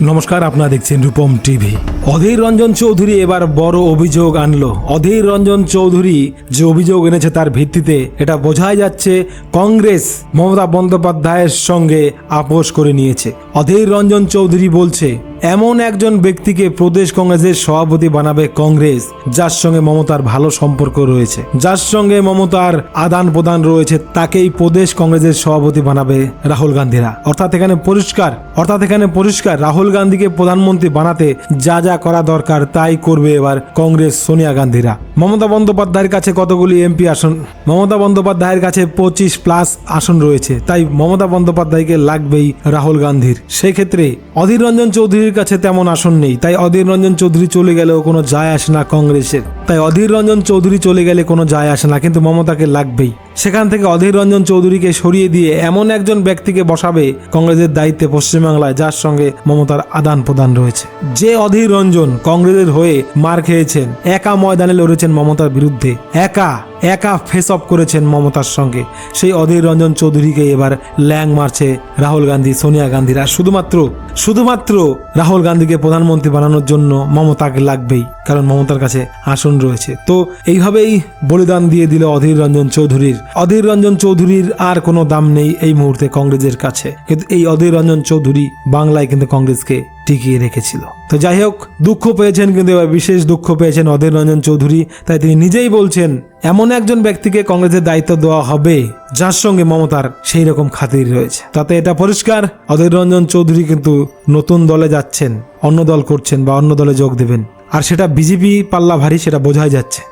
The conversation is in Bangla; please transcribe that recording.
নমস্কার, আপনারা দেখছেন রূপম টিভি। অধীর রঞ্জন চৌধুরী এবার বড় অভিযোগ আনলো। অধীর রঞ্জন চৌধুরী যে অভিযোগ এনেছে তার ভিত্তিতে এটা বোঝাই যাচ্ছে কংগ্রেস মমতা বন্দ্যোপাধ্যায়ের সঙ্গে আপোষ করে নিয়েছে। অধীর রঞ্জন চৌধুরী বলছে এমন একজন ব্যক্তিকে প্রদেশ কংগ্রেসের সভাপতি বানাবে কংগ্রেস, যার সঙ্গে মমতার ভালো সম্পর্ক রয়েছে। যার সঙ্গে মমতার আদান প্রদান রয়েছে, তাকেই প্রদেশ কংগ্রেসের সভাপতি বানাবে রাহুল গান্ধীরা। অর্থাৎ এখানে পরিষ্কার, অর্থাৎ এখানে পরিষ্কার, রাহুল গান্ধীকে প্রধানমন্ত্রী বানাতে যা যা করা দরকার তাই করবে এবার কংগ্রেস সোনিয়া গান্ধীরা। মমতা বন্দ্যোপাধ্যায়ের কাছে কতগুলি এমপি আসন? মমতা বন্দ্যোপাধ্যায়ের কাছে পঁচিশ প্লাস আসন রয়েছে, তাই মমতা বন্দ্যোপাধ্যায়কে লাগবেই রাহুল গান্ধীর। সেক্ষেত্রে অধীর রঞ্জন চৌধুরীর কাছে তেমন আসন নেই। তাই অধীর রঞ্জন চৌধুরী চলে গেলেও কোনো যায় আসে না কংগ্রেসের। তাই অধীর রঞ্জন চৌধুরী চলে গেলে কোনো যায় আসে না, কিন্তু মমতাকে লাগবেই। সেখান থেকে অধীর রঞ্জন চৌধুরীকে সরিয়ে দিয়ে এমন একজন ব্যক্তিকে বসাবে কংগ্রেসের দায়িত্বে পশ্চিমবাংলায়, যার সঙ্গে মমতার আদান প্রদান রয়েছে। যে অধীর রঞ্জন কংগ্রেসের হয়ে মার খেয়েছেন, একা ময়দানে লড়েছেন মমতার বিরুদ্ধে, একা একা ফেস অফ করেছেন মমতার সঙ্গে, সেই অধীর রঞ্জন চৌধুরীকে এবার ল্যাং মারছে রাহুল গান্ধী, সোনিয়া গান্ধীরা। শুধুমাত্র শুধুমাত্র রাহুল গান্ধীকে প্রধানমন্ত্রী বানানোর জন্য মমতাকে লাগবেই, কারণ মমতার কাছে আসন রয়েছে। তো এইভাবেই বলিদান দিয়ে দিল অধীর রঞ্জন চৌধুরীর। অধীর রঞ্জন চৌধুরীর আর কোনো দাম নেই এই মুহূর্তে কংগ্রেসের কাছে। কিন্তু এই অধীর রঞ্জন চৌধুরী বাংলায় কিন্তু কংগ্রেসকে টিকিয়ে রেখেছিল। তো যাই হোক, দুঃখ পেয়েছেন কিন্তু এবার বিশেষ দুঃখ পেয়েছেন অধীর রঞ্জন চৌধুরী। তাই তিনি নিজেই বলছেন, এমন একজন ব্যক্তিকে কংগ্রেসের দায়িত্ব দেওয়া হবে, যার সঙ্গে মমতার সেই রকম খাতির রয়েছে। তাতে এটা পরিষ্কার, অধীর রঞ্জন চৌধুরী কিন্তু নতুন দলে যাচ্ছেন, অন্য দল করছেন বা অন্য দলে যোগ দেবেন। আর সেটা বিজেপি পাল্লা ভারী সেটা বোঝাই যাচ্ছে।